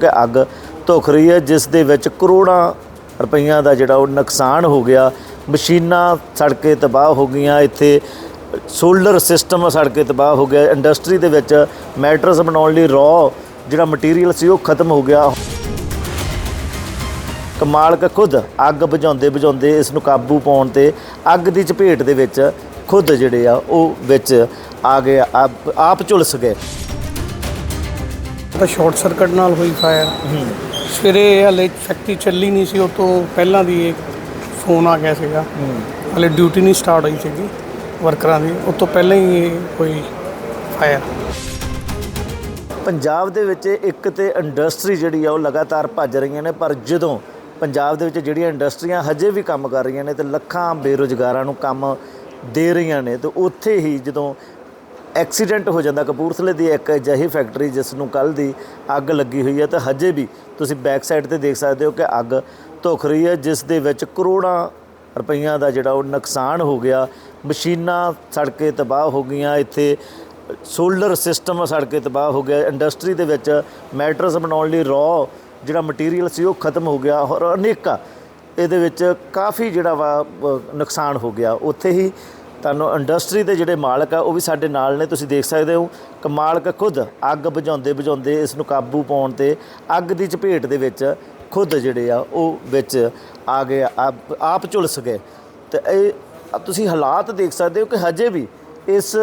ਕਿ ਅੱਗ ਧੁਖ ਰਹੀ ਹੈ, ਜਿਸ ਦੇ ਵਿੱਚ ਕਰੋੜਾਂ ਰੁਪਈਆਂ ਦਾ ਜਿਹੜਾ ਉਹ ਨੁਕਸਾਨ ਹੋ ਗਿਆ। ਮਸ਼ੀਨਾਂ ਸੜ ਕੇ ਤਬਾਹ ਹੋ ਗਈਆਂ। ਇੱਥੇ ਸੋਲਰ ਸਿਸਟਮ ਸੜ ਕੇ ਤਬਾਹ ਹੋ ਗਿਆ। ਇੰਡਸਟਰੀ ਦੇ ਵਿੱਚ ਮੈਟਰਸ ਬਣਾਉਣ ਲਈ ਰॉ ਜਿਹੜਾ ਮਟੀਰੀਅਲ ਸੀ, ਉਹ ਖਤਮ ਹੋ ਗਿਆ। ਕਮਾਲਕ ਖੁਦ ਅੱਗ ਬੁਝਾਉਂਦੇ ਬੁਝਾਉਂਦੇ ਇਸ ਨੂੰ ਕਾਬੂ ਪਾਉਣ ਤੇ ਅੱਗ ਦੀ ਚਪੇਟ ਦੇ ਵਿੱਚ ਖੁਦ ਜਿਹੜੇ ਆ, ਉਹ ਵਿੱਚ ਆ ਗਏ। ਆਪ ਆਪ ਝੁਲਸ ਗਏ। ਤਾਂ ਸ਼ਾਰਟ ਸਰਕਟ ਨਾਲ ਹੋਈ ਫਾਇਰ। ਸਵੇਰੇ ਹਲੇ ਫੈਕਟਰੀ ਚੱਲੀ ਨਹੀਂ ਸੀ ਉਹ ਤੋਂ ਪਹਿਲਾਂ ਦੀ ਇੱਕ ਫੋਨ ਆ ਗਿਆ ਸੀਗਾ। ਹਲੇ ਡਿਊਟੀ ਨਹੀਂ ਸਟਾਰਟ ਹੋਈ ਸੀਗੀ ਵਰਕਰਾਂ ਦੀ ਉਹ ਤੋਂ ਪਹਿਲਾਂ ਹੀ ਹੋਈ ਫਾਇਰ। ਪੰਜਾਬ ਦੇ ਵਿੱਚ ਇੱਕ ਤੇ ਇੰਡਸਟਰੀ ਜਿਹੜੀ ਆ ਉਹ ਲਗਾਤਾਰ ਭੱਜ ਰਹੀਆਂ ਨੇ ਪਰ ਜਦੋਂ ਪੰਜਾਬ ਦੇ ਵਿੱਚ ਜਿਹੜੀਆਂ ਇੰਡਸਟਰੀਆਂ ਹਜੇ ਵੀ ਕੰਮ ਕਰ ਰਹੀਆਂ ਨੇ ਤੇ ਲੱਖਾਂ ਬੇਰੁਜ਼ਗਾਰਾਂ ਨੂੰ ਕੰਮ ਦੇ ਰਹੀਆਂ ਨੇ ਤੇ ਉੱਥੇ ਹੀ ਜਦੋਂ ਐਕਸੀਡੈਂਟ ਹੋ ਜਾਂਦਾ। ਕਪੂਰਥਲੇ ਦੀ ਇੱਕ ਅਜਿਹੀ ਫੈਕਟਰੀ ਜਿਸ ਨੂੰ ਕੱਲ ਦੀ ਅੱਗ ਲੱਗੀ ਹੋਈ ਹੈ ਤੇ ਹਜੇ ਵੀ ਤੁਸੀਂ ਬੈਕ ਸਾਈਡ ਤੇ ਦੇਖ ਸਕਦੇ ਹੋ ਕਿ ਅੱਗ ਧੁਖ ਰਹੀ ਹੈ, ਜਿਸ ਦੇ ਵਿੱਚ ਕਰੋੜਾਂ ਰੁਪਈਆਂ ਦਾ ਜਿਹੜਾ ਉਹ ਨੁਕਸਾਨ ਹੋ ਗਿਆ। ਮਸ਼ੀਨਾਂ ਸੜ ਕੇ ਤਬਾਹ ਹੋ ਗਈਆਂ, ਇੱਥੇ ਸੋਲਰ ਸਿਸਟਮ ਸੜ ਕੇ ਤਬਾਹ ਹੋ ਗਿਆ। ਇੰਡਸਟਰੀ ਦੇ ਵਿੱਚ ਮੈਟਰਸ ਬਣਾਉਣ ਲਈ ਰॉ ਜਿਹੜਾ ਮਟੀਰੀਅਲ ਸੀ ਉਹ ਖਤਮ ਹੋ ਗਿਆ ਔਰ ਅਨੇਕਾਂ ਇਹਦੇ ਵਿੱਚ ਕਾਫੀ ਜਿਹੜਾ ਵਾ ਨੁਕਸਾਨ ਹੋ ਗਿਆ। ਉੱਥੇ ਹੀ ਤੁਹਾਨੂੰ ਇੰਡਸਟਰੀ ਦੇ ਜਿਹੜੇ ਮਾਲਕ ਆ, ਉਹ ਵੀ ਸਾਡੇ ਨਾਲ ਨੇ, ਤੁਸੀਂ ਦੇਖ ਸਕਦੇ ਹੋ ਕਿ ਮਾਲਕ ਖੁਦ ਅੱਗ ਬੁਝਾਉਂਦੇ ਬੁਝਾਉਂਦੇ ਇਸ ਨੂੰ ਕਾਬੂ ਪਾਉਣ ਤੇ ਅੱਗ ਦੀ ਚਪੇਟ ਦੇ ਵਿੱਚ ਖੁਦ ਜਿਹੜੇ ਆ, ਉਹ ਵਿੱਚ ਆ ਗਏ ਆਪ ਆਪ ਝੁਲਸ ਗਏ। ਤੇ ਇਹ ਤੁਸੀਂ ਹਾਲਾਤ ਦੇਖ ਸਕਦੇ ਹੋ ਕਿ ਹਜੇ ਵੀ ਇਸ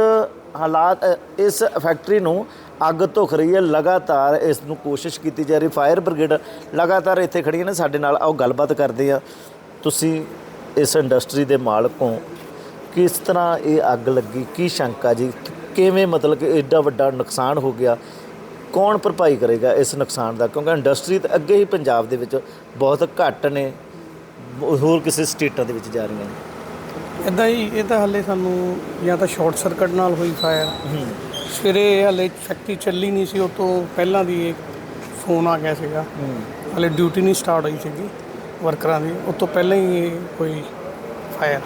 ਹਾਲਾਤ ਇਸ ਫੈਕਟਰੀ ਨੂੰ ਅੱਗ ਧੁਖ ਰਹੀ ਹੈ, ਲਗਾਤਾਰ ਇਸ ਨੂੰ ਕੋਸ਼ਿਸ਼ ਕੀਤੀ ਜਾ ਰਹੀ ਫਾਇਰ ਬ੍ਰਿਗੇਡ ਲਗਾਤਾਰ ਇੱਥੇ ਖੜੀਆਂ ਨੇ, ਸਾਡੇ ਨਾਲ ਆਓ ਗੱਲਬਾਤ ਕਰਦੇ ਆ। ਤੁਸੀਂ ਇਸ ਇੰਡਸਟਰੀ ਦੇ ਮਾਲਕ ਹੋ। ਕਿਸ ਤਰ੍ਹਾਂ ਇਹ ਅੱਗ ਲੱਗੀ? ਕੀ ਸ਼ੰਕਾ ਜੀ? ਕਿਵੇਂ ਮਤਲਬ ਕਿ ਐਡਾ ਵੱਡਾ ਨੁਕਸਾਨ ਹੋ ਗਿਆ? ਕੌਣ ਭਰਪਾਈ ਕਰੇਗਾ ਇਸ ਨੁਕਸਾਨ ਦਾ? ਕਿਉਂਕਿ ਇੰਡਸਟਰੀ ਤਾਂ ਅੱਗੇ ਹੀ ਪੰਜਾਬ ਦੇ ਵਿੱਚ ਬਹੁਤ ਘੱਟ ਨੇ। ਹੋਰ ਕਿਸੇ ਸਟੇਟਾਂ ਦੇ ਵਿੱਚ ਜਾ ਰਹੀਆਂ ਨੇ? ਇਦਾਂ ਹੀ ਇਹ ਤਾਂ ਹਲੇ ਸਾਨੂੰ ਜਾਂ ਤਾਂ ਸ਼ਾਰਟ ਸਰਕਟ ਨਾਲ ਹੋਈ ਫਾਇਰ ਸਵੇਰੇ ਹਲੇ ਫੈਕਟਰੀ ਚੱਲੀ ਨਹੀਂ ਸੀ ਉਹ ਤੋਂ ਪਹਿਲਾਂ ਦੀ ਇੱਕ ਫੋਨ ਆ ਗਿਆ ਸੀਗਾ। ਹਲੇ ਡਿਊਟੀ ਨਹੀਂ ਸਟਾਰਟ ਹੋਈ ਸੀਗੀ ਵਰਕਰਾਂ ਦੀ। ਉਹ ਤੋਂ ਪਹਿਲਾਂ ਹੀ ਇਹ ਹੋਈ ਫਾਇਰ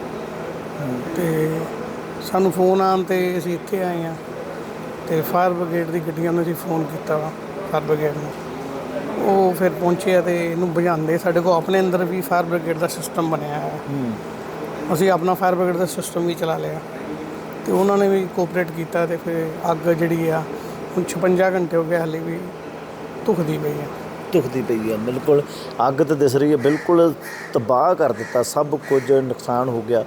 ਤੇ ਸਾਨੂੰ ਫੋਨ ਆਉਣ ਤੇ ਅਸੀਂ ਇੱਥੇ ਆਏ ਆ ਤੇ ਫਾਇਰ ਬ੍ਰਿਗੇਡ ਦੀ ਗੱਡੀਆਂ ਨੂੰ ਅਸੀਂ ਫੋਨ ਕੀਤਾ ਵਾ ਫਾਇਰ ਬ੍ਰਿਗੇਡ ਨੂੰ। ਉਹ ਫਿਰ ਪਹੁੰਚੇ ਆ ਤੇ ਇਹਨੂੰ ਬੁਝਾਉਂਦੇ ਸਾਡੇ ਕੋਲ ਆਪਣੇ ਅੰਦਰ ਵੀ ਫਾਇਰ ਬ੍ਰਿਗੇਡ ਦਾ ਸਿਸਟਮ ਬਣਿਆ ਹੈ। ਅਸੀਂ ਆਪਣਾ ਫਾਇਰ ਬ੍ਰਿਗੇਡ ਦਾ ਸਿਸਟਮ ਵੀ ਚਲਾ ਲਿਆ। ਤੇ ਉਹਨਾਂ ਨੇ ਵੀ ਕੋਆਪਰੇਟ ਕੀਤਾ ਤੇ ਫਿਰ ਅੱਗ ਜਿਹੜੀ ਆ ਹੁਣ 56 ਘੰਟੇ ਹੋ ਗਏ ਹਾਲੇ ਵੀ ਧੁਖਦੀ ਪਈ ਆ। ਧੁਖਦੀ ਪਈ ਹੈ ਬਿਲਕੁਲ ਅੱਗ ਤਾਂ ਦਿਸ ਰਹੀ ਹੈ ਬਿਲਕੁਲ ਤਬਾਹ ਕਰ ਦਿੱਤਾ ਸਭ ਕੁਝ ਨੁਕਸਾਨ ਹੋ ਗਿਆ।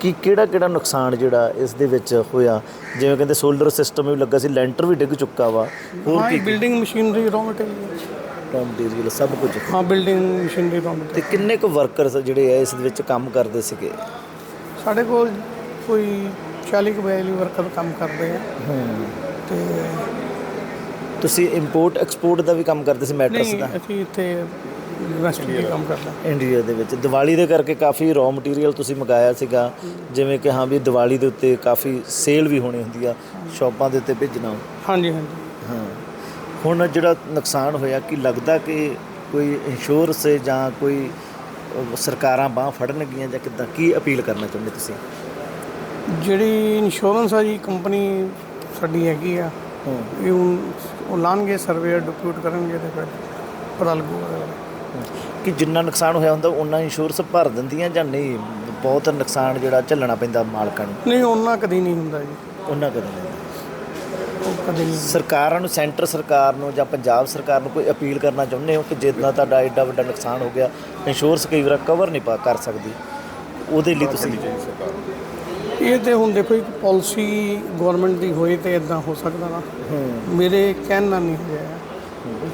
ਕੀ ਕਿਹੜਾ ਕਿਹੜਾ ਨੁਕਸਾਨ ਜਿਹੜਾ ਇਸ ਦੇ ਵਿੱਚ ਹੋਇਆ? ਜਿਵੇਂ ਕਹਿੰਦੇ ਸੋਲਰ ਸਿਸਟਮ ਵੀ ਲੱਗਾ ਸੀ ਲੈਂਟਰ ਵੀ ਡਿੱਗ ਚੁੱਕਾ ਵਾ। ਹੋਰ ਕੀ building machinery raw material material ਸਭ ਕੁਝ। ਹਾਂ ਬਿਲਡਿੰਗ ਮਸ਼ੀਨਰੀ ਰॉ ਮਟੀਰੀਅਲ ਤੇ ਕਿੰਨੇ ਕੁ ਵਰਕਰਸ ਜਿਹੜੇ ਆ ਇਸ ਦੇ ਵਿੱਚ ਕੰਮ ਕਰਦੇ ਸੀਗੇ? ਸਾਡੇ ਕੋਲ ਕੋਈ 40 ਕੁ ਬਿਆਲੀ ਵਰਕਰ ਕੰਮ ਕਰਦੇ ਆ। ਤੇ ਤੁਸੀਂ ਇੰਪੋਰਟ ਐਕਸਪੋਰਟ ਦਾ ਵੀ ਕੰਮ ਕਰਦੇ ਸੀ ਮੈਟਰਸ ਨਹੀਂ ਦਾ? ਅਸੀਂ ਇੱਥੇ ਯੂਨੀਵਰਸਿਟੀ ਦੇ ਕੰਮ ਕਰਦੇ। ਇੰਡੀਆ ਦੇ ਵਿੱਚ। ਦੀਵਾਲੀ ਦੇ ਕਰਕੇ ਕਾਫੀ ਰॉ ਮਟੀਰੀਅਲ ਤੁਸੀਂ ਮੰਗਾਇਆ ਸੀਗਾ। ਜਿਵੇਂ ਕਿ ਹਾਂ ਵੀ ਦੀਵਾਲੀ ਦੇ ਉੱਤੇ ਕਾਫੀ ਸੇਲ ਵੀ ਹੋਣੀ ਹੁੰਦੀ ਆ। ਸ਼ਾਪਾਂ ਦੇ ਉੱਤੇ ਭੇਜਣਾ। ਹਾਂਜੀ ਹਾਂਜੀ। ਹਾਂ। ਹੁਣ ਜਿਹੜਾ ਨੁਕਸਾਨ ਹੋਇਆ ਕੀ ਲੱਗਦਾ ਕਿ ਕੋਈ ਇੰਸ਼ੋਰੈਂਸ ਜਾਂ ਕੋਈ ਸਰਕਾਰਾਂ ਬਾਹ ਫੜਨਗੀਆਂ ਜਾਂ ਕਿੱਦਾਂ? ਕੀ ਅਪੀਲ ਕਰਨਾ ਚਾਹੁੰਦੇ ਤੁਸੀਂ? ਜਿਹੜੀ ਇੰਸ਼ੋਰੈਂਸ ਆ ਜੀ ਕੰਪਨੀ ਸਾਡੀ ਹੈਗੀ ਆ। ਇਹ ਉਹ ਲਾਣਗੇ ਸਰਵੇਅਰ ਡਿਪਿਊਟ ਕਰਨਗੇ ਤੇ ਫਿਰ ਪਤਾ ਲੱਗੂਗਾ। ਕਿ ਜਿੰਨਾ ਨੁਕਸਾਨ ਹੋਇਆ ਹੁੰਦਾ ਉਹਨਾਂ ਇੰਸ਼ੋਰੈਂਸ ਭਰ ਦਿੰਦੀਆਂ ਜਾਂ ਨਹੀਂ? ਬਹੁਤ ਨੁਕਸਾਨ ਜਿਹੜਾ ਝੱਲਣਾ ਪੈਂਦਾ ਮਾਲਕਾਂ ਨੂੰ। ਨਹੀਂ ਉਹਨਾਂ ਕਦੀ ਨਹੀਂ ਹੁੰਦਾ ਜੀ। ਉਹਨਾਂ ਕਦੇ ਨਹੀਂ ਉਹ ਕਦੀ ਨਹੀਂ ਸਰਕਾਰਾਂ ਨੂੰ ਸੈਂਟਰ ਸਰਕਾਰ ਨੂੰ ਜਾਂ ਪੰਜਾਬ ਸਰਕਾਰ ਨੂੰ ਕੋਈ ਅਪੀਲ ਕਰਨਾ ਚਾਹੁੰਦੇ ਹੋ ਕਿ ਜਿੱਦਾਂ ਤੁਹਾਡਾ ਐਡਾ ਵੱਡਾ ਨੁਕਸਾਨ ਹੋ ਗਿਆ ਇੰਸ਼ੋਰੈਂਸ ਕਈ ਵਾਰ ਕਵਰ ਨਹੀਂ ਪਾ ਕਰ ਸਕਦੀ? ਉਹਦੇ ਲਈ ਤੁਸੀਂ ਇਹ ਤੇ ਹੁਣ ਦੇਖੋ ਇੱਕ ਪਾਲਿਸੀ ਗਵਰਨਮੈਂਟ ਦੀ ਹੋਏ ਤੇ ਇਦਾਂ ਹੋ ਸਕਦਾ ਨਾ। ਮੇਰੇ ਕਹਿਣ ਨਾਲ ਨਹੀਂ ਹੋਇਆ।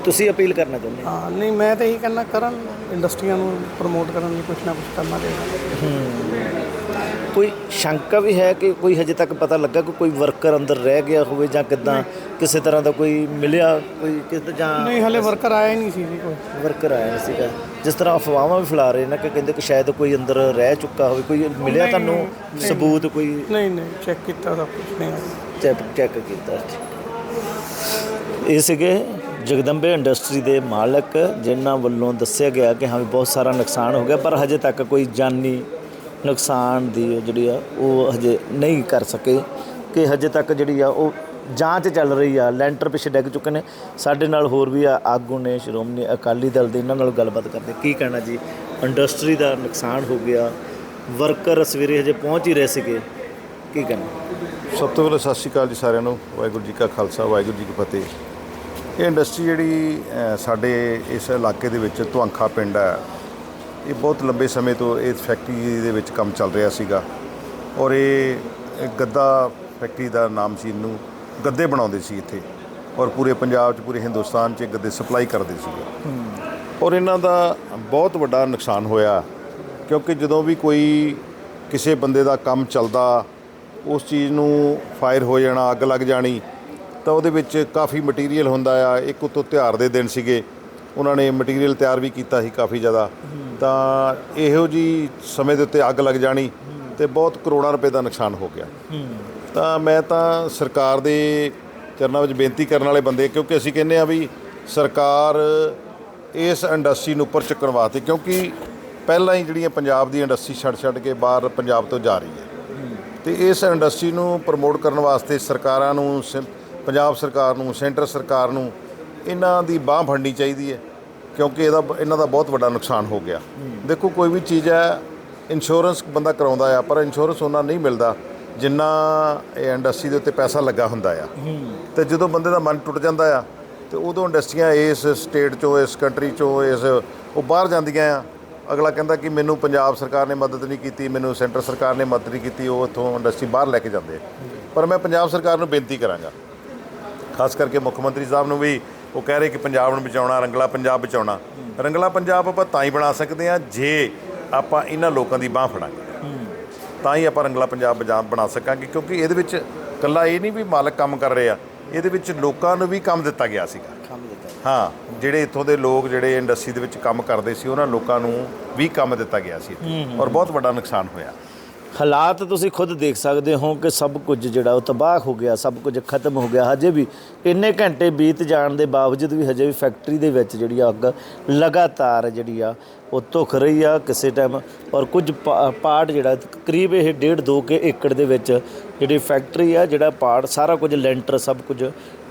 ਤੁਸੀਂ ਅਪੀਲ ਕਰਨਾ ਚਾਹੁੰਦੇ ਹੋ? ਹਾਂ ਨਹੀਂ ਮੈਂ ਤਾਂ ਇਹੀ ਕਹਿਣਾ ਕਰਨ ਇੰਡਸਟਰੀਆਂ ਨੂੰ ਪ੍ਰਮੋਟ ਕਰਨ ਲਈ ਕੁਝ ਨਾ ਕੁਝ ਕਰਨਾ ਚਾਹੀਦਾ। ਕੋਈ ਸ਼ੰਕਾ ਵੀ ਹੈ ਕਿ ਕੋਈ ਹਜੇ ਤੱਕ ਪਤਾ ਲੱਗਾ ਕਿ ਕੋਈ ਵਰਕਰ ਅੰਦਰ ਰਹਿ ਗਿਆ ਹੋਵੇ ਜਾਂ ਕਿਦਾਂ ਕਿਸੇ ਤਰ੍ਹਾਂ ਦਾ ਕੋਈ ਮਿਲਿਆ ਕੋਈ ਕਿਤੇ ਜਾਂ ਨਹੀਂ ਹਲੇ ਵਰਕਰ ਆਇਆ ਨਹੀਂ ਸੀ ਜੀ ਕੋਈ। ਵਰਕਰ ਆਇਆ ਸੀਗਾ। ਜਿਸ ਤਰ੍ਹਾਂ ਅਫਵਾਹਾਂ ਵੀ ਫੈਲਾ ਰਹੇ ਨੇ ਕਿ ਕਹਿੰਦੇ ਕਿ ਸ਼ਾਇਦ ਕੋਈ ਅੰਦਰ ਰਹਿ ਚੁੱਕਾ ਹੋਵੇ ਕੋਈ ਮਿਲਿਆ ਤੁਹਾਨੂੰ ਸਬੂਤ ਕੋਈ? ਨਹੀਂ ਨਹੀਂ ਚੈੱਕ ਕੀਤਾ ਸਭ ਕੁਝ ਨਹੀਂ। ਚੈੱਕ ਕੀਤਾ ਇਹ ਸੀਗੇ ਜਗਦੰਬੇ ਇੰਡਸਟਰੀ ਦੇ ਮਾਲਕ, ਜਿਨ੍ਹਾਂ ਵੱਲੋਂ ਦੱਸਿਆ ਗਿਆ ਕਿ ਹਾਂ ਵੀ ਬਹੁਤ ਸਾਰਾ ਨੁਕਸਾਨ ਹੋ ਗਿਆ, ਪਰ ਹਜੇ ਤੱਕ ਕੋਈ ਜਾਨੀ ਨੁਕਸਾਨ ਦੀ ਜਿਹੜੀ ਆ, ਉਹ ਹਜੇ ਨਹੀਂ ਕਰ ਸਕੇ ਕਿ ਹਜੇ ਤੱਕ ਜਿਹੜੀ ਆ, ਉਹ ਜਾਂਚ ਚੱਲ ਰਹੀ ਆ, ਲੈਂਟਰ ਪਿੱਛੇ ਡਿੱਗ ਚੁੱਕੇ ਨੇ। ਸਾਡੇ ਨਾਲ ਹੋਰ ਵੀ ਆ, ਆਗੂ ਨੇ, ਸ਼੍ਰੋਮਣੀ ਅਕਾਲੀ ਦਲ ਦੇ, ਇਹਨਾਂ ਨਾਲ ਗੱਲਬਾਤ ਕਰਦੇ। ਕੀ ਕਹਿਣਾ ਜੀ? ਇੰਡਸਟਰੀ ਦਾ ਨੁਕਸਾਨ ਹੋ ਗਿਆ, ਵਰਕਰ ਸਵੇਰੇ ਹਜੇ ਪਹੁੰਚ ਹੀ ਰਹੇ ਸੀਗੇ। ਕੀ ਕਹਿਣਾ? ਸਭ ਤੋਂ ਪਹਿਲਾਂ ਸਤਿ ਸ਼੍ਰੀ ਅਕਾਲ ਜੀ ਸਾਰਿਆਂ ਨੂੰ। ਵਾਹਿਗੁਰੂ ਜੀ ਕਾ ਖਾਲਸਾ, ਵਾਹਿਗੁਰੂ ਜੀ ਕੀ ਫਤਿਹ। ਇਹ ਇੰਡਸਟਰੀ ਜਿਹੜੀ ਸਾਡੇ ਇਸ ਇਲਾਕੇ ਦੇ ਵਿੱਚ ਤੁਆਂਖਾ ਪਿੰਡ ਹੈ। ਇਹ ਬਹੁਤ ਲੰਬੇ ਸਮੇਂ ਤੋਂ ਇਸ ਫੈਕਟਰੀ ਦੇ ਵਿੱਚ ਕੰਮ ਚੱਲ ਰਿਹਾ ਸੀਗਾ। ਔਰ ਇਹ ਗੱਦਾ ਫੈਕਟਰੀ ਦਾ ਨਾਮ ਸੀ ਇਹਨੂੰ ਗੱਦੇ ਬਣਾਉਂਦੇ ਸੀ ਇੱਥੇ। ਔਰ ਪੂਰੇ ਪੰਜਾਬ 'ਚ, ਪੂਰੇ ਹਿੰਦੁਸਤਾਨ 'ਚ ਗੱਦੇ ਸਪਲਾਈ ਕਰਦੇ ਸੀਗੇ। ਔਰ ਇਹਨਾਂ ਦਾ ਬਹੁਤ ਵੱਡਾ ਨੁਕਸਾਨ ਹੋਇਆ, ਕਿਉਂਕਿ ਜਦੋਂ ਵੀ ਕੋਈ ਕਿਸੇ ਬੰਦੇ ਦਾ ਕੰਮ ਚੱਲਦਾ, ਉਸ ਚੀਜ਼ ਨੂੰ ਫਾਇਰ ਹੋ ਜਾਣਾ, ਅੱਗ ਲੱਗ ਜਾਣੀ ਤਾਂ ਉਹਦੇ ਵਿੱਚ ਕਾਫੀ ਮਟੀਰੀਅਲ ਹੁੰਦਾ ਆ। ਇੱਕ ਉਤੋਂ ਤਿਉਹਾਰ ਦੇ ਦਿਨ ਸੀਗੇ। ਉਹਨਾਂ ਨੇ ਮਟੀਰੀਅਲ ਤਿਆਰ ਵੀ ਕੀਤਾ ਸੀ ਕਾਫੀ ਜ਼ਿਆਦਾ। ਤਾਂ ਇਹੋ ਜੀ ਸਮੇਂ ਦੇ ਉੱਤੇ ਅੱਗ ਲੱਗ ਜਾਣੀ ਤੇ ਬਹੁਤ ਕਰੋੜਾਂ ਰੁਪਏ ਦਾ ਨੁਕਸਾਨ ਹੋ ਗਿਆ। ਤਾਂ ਮੈਂ ਤਾਂ ਸਰਕਾਰ ਦੇ ਚਰਨਾਂ ਵਿੱਚ ਬੇਨਤੀ ਕਰਨ ਵਾਲੇ ਬੰਦੇ, ਕਿਉਂਕਿ ਅਸੀਂ ਕਹਿੰਦੇ ਆ ਵੀ ਸਰਕਾਰ ਇਸ ਇੰਡਸਟਰੀ ਨੂੰ ਉੱਪਰ ਚੱਕਣ ਵਾਸਤੇ, ਕਿਉਂਕਿ ਪਹਿਲਾਂ ਹੀ ਜਿਹੜੀਆਂ ਪੰਜਾਬ ਦੀ ਇੰਡਸਟਰੀ ਛੱਡ ਛੱਡ ਕੇ ਬਾਹਰ ਪੰਜਾਬ ਤੋਂ ਜਾ ਰਹੀ ਹੈ। ਤੇ ਇਸ ਇੰਡਸਟਰੀ ਨੂੰ ਪ੍ਰਮੋਟ ਕਰਨ ਵਾਸਤੇ ਸਰਕਾਰਾਂ ਨੂੰ ਸ- ਪੰਜਾਬ ਸਰਕਾਰ ਨੂੰ ਸੈਂਟਰ ਸਰਕਾਰ ਨੂੰ ਇਹਨਾਂ ਦੀ ਬਾਹ ਫੜਨੀ ਚਾਹੀਦੀ ਹੈ ਕਿਉਂਕਿ ਇਹਦਾ ਇਹਨਾਂ ਦਾ ਬਹੁਤ ਵੱਡਾ ਨੁਕਸਾਨ ਹੋ ਗਿਆ। ਦੇਖੋ ਕੋਈ ਵੀ ਚੀਜ਼ ਹੈ ਇੰਸ਼ੋਰੈਂਸ ਬੰਦਾ ਕਰਾਉਂਦਾ ਆ ਪਰ ਇੰਸ਼ੋਰੈਂਸ ਉਹਨਾਂ ਨਹੀਂ ਮਿਲਦਾ ਜਿੰਨਾ ਇਹ ਇੰਡਸਟਰੀ ਦੇ ਉੱਤੇ ਪੈਸਾ ਲੱਗਾ ਹੁੰਦਾ ਆ। ਤੇ ਜਦੋਂ ਬੰਦੇ ਦਾ ਮਨ ਟੁੱਟ ਜਾਂਦਾ ਆ ਤੇ ਉਦੋਂ ਇੰਡਸਟਰੀਆਂ ਇਸ ਸਟੇਟ ਚੋਂ ਇਸ ਕੰਟਰੀ ਚੋਂ ਇਸ ਉਹ ਬਾਹਰ ਜਾਂਦੀਆਂ ਆ। ਅਗਲਾ ਕਹਿੰਦਾ ਕਿ ਮੈਨੂੰ ਪੰਜਾਬ ਸਰਕਾਰ ਨੇ ਮਦਦ ਨਹੀਂ ਕੀਤੀ ਮੈਨੂੰ ਸੈਂਟਰ ਸਰਕਾਰ ਨੇ ਮਦਦ ਨਹੀਂ ਕੀਤੀ ਉਹ ਇੱਥੋਂ ਇੰਡਸਟਰੀ ਬਾਹਰ ਲੈ ਕੇ ਜਾਂਦੇ। ਪਰ ਮੈਂ ਪੰਜਾਬ ਸਰਕਾਰ ਨੂੰ ਬੇਨਤੀ ਕਰਾਂਗਾ ਖਾਸ ਕਰਕੇ ਮੁੱਖ ਮੰਤਰੀ ਸਾਹਿਬ ਨੂੰ ਵੀ ਉਹ ਕਹਿ ਰਹੇ ਕਿ ਪੰਜਾਬ ਨੂੰ ਬਚਾਉਣਾ ਰੰਗਲਾ ਪੰਜਾਬ ਬਚਾਉਣਾ। ਰੰਗਲਾ ਪੰਜਾਬ ਆਪਾਂ ਤਾਂ ਹੀ ਬਣਾ ਸਕਦੇ ਆ ਜੇ ਆਪਾਂ ਇਹਨਾਂ ਲੋਕਾਂ ਦੀ ਬਾਹ ਫੜਾਂਗੇ। ਤਾਂ ਹੀ ਆਪਾਂ ਰੰਗਲਾ ਪੰਜਾਬ ਬਣਾ ਸਕਾਂਗੇ ਕਿਉਂਕਿ ਇਹਦੇ ਵਿੱਚ ਕੱਲਾ ਇਹ ਨਹੀਂ ਵੀ ਮਾਲਕ ਕੰਮ ਕਰ ਰਹੇ ਆ ਇਹਦੇ ਵਿੱਚ ਲੋਕਾਂ ਨੂੰ ਵੀ ਕੰਮ ਦਿੱਤਾ ਗਿਆ ਸੀਗਾ। ਹਾਂ ਜਿਹੜੇ ਇੱਥੋਂ ਦੇ ਲੋਕ ਜਿਹੜੇ ਇੰਡਸਟਰੀ ਦੇ ਵਿੱਚ ਕੰਮ ਕਰਦੇ ਸੀ ਉਹਨਾਂ ਲੋਕਾਂ ਨੂੰ ਵੀ ਕੰਮ ਦਿੱਤਾ ਗਿਆ ਸੀ। ਔਰ ਬਹੁਤ ਵੱਡਾ ਨੁਕਸਾਨ ਹੋਇਆ। ਹਾਲਾਤ ਤੁਸੀਂ ਖੁਦ ਦੇਖ ਸਕਦੇ ਹੋ ਕਿ ਸਭ ਕੁਝ ਜਿਹੜਾ ਉਹ ਤਬਾਹ ਹੋ ਗਿਆ, ਸਭ ਕੁਝ ਖਤਮ ਹੋ ਗਿਆ। ਹਜੇ ਵੀ ਇੰਨੇ ਘੰਟੇ ਬੀਤ ਜਾਣ ਦੇ ਬਾਵਜੂਦ ਵੀ ਹਜੇ ਵੀ ਫੈਕਟਰੀ ਦੇ ਵਿੱਚ ਜਿਹੜੀ ਆ ਅੱਗ ਲਗਾਤਾਰ ਜਿਹੜੀ ਆ ਉਹ ਧੁਖ ਰਹੀ ਆ ਕਿਸੇ ਟਾਈਮ ਔਰ ਕੁਝ ਪਾ- ਪਾਰਟ ਜਿਹੜਾ ਕਰੀਬ ਇਹ ਡੇਢ ਦੋ ਕੇ ਏਕੜ ਦੇ ਵਿੱਚ ਜਿਹੜੀ ਫੈਕਟਰੀ ਆ, ਜਿਹੜਾ ਪਾਰਟ ਸਾਰਾ ਕੁਝ ਲੈਂਟਰ ਸਭ ਕੁਝ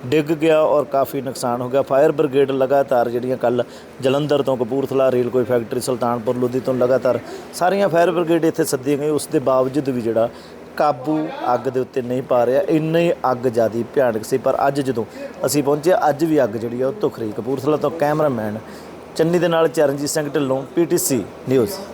ਡਿੱਗ ਗਿਆ ਔਰ ਕਾਫੀ ਨੁਕਸਾਨ ਹੋ ਗਿਆ। ਫਾਇਰ ਬ੍ਰਿਗੇਡ ਲਗਾਤਾਰ ਜਿਹੜੀਆਂ ਕੱਲ ਜਲੰਧਰ ਤੋਂ ਕਪੂਰਥਲਾ ਰੇਲ ਕੋਈ ਫੈਕਟਰੀ ਸੁਲਤਾਨਪੁਰ, ਲੋਧੀ ਤੋਂ ਲਗਾਤਾਰ ਸਾਰੀਆਂ ਫਾਇਰ ਬ੍ਰਿਗੇਡ ਇੱਥੇ ਸੱਦੀਆਂ ਗਈਆਂ। ਉਸ ਦੇ ਬਾਵਜੂਦ ਵੀ ਜਿਹੜਾ ਕਾਬੂ ਅੱਗ ਦੇ ਉੱਤੇ ਨਹੀਂ ਪਾ ਰਿਹਾ, ਇੰਨੀ ਅੱਗ ਜ਼ਿਆਦੀ ਭਿਆਨਕ ਸੀ। ਪਰ ਅੱਜ ਜਦੋਂ ਅਸੀਂ ਪਹੁੰਚੇ, ਅੱਜ ਵੀ ਅੱਗ ਜਿਹੜੀ ਆ ਉਹ ਧੁਖ ਰਹੀ ਕਪੂਰਥਲਾ ਤੋਂ ਕੈਮਰਾਮੈਨ ਚੰਨੀ ਦੇ ਨਾਲ ਚਰਨਜੀਤ ਸਿੰਘ ਢਿੱਲੋਂ, ਪੀਟੀਸੀ ਨਿਊਜ਼।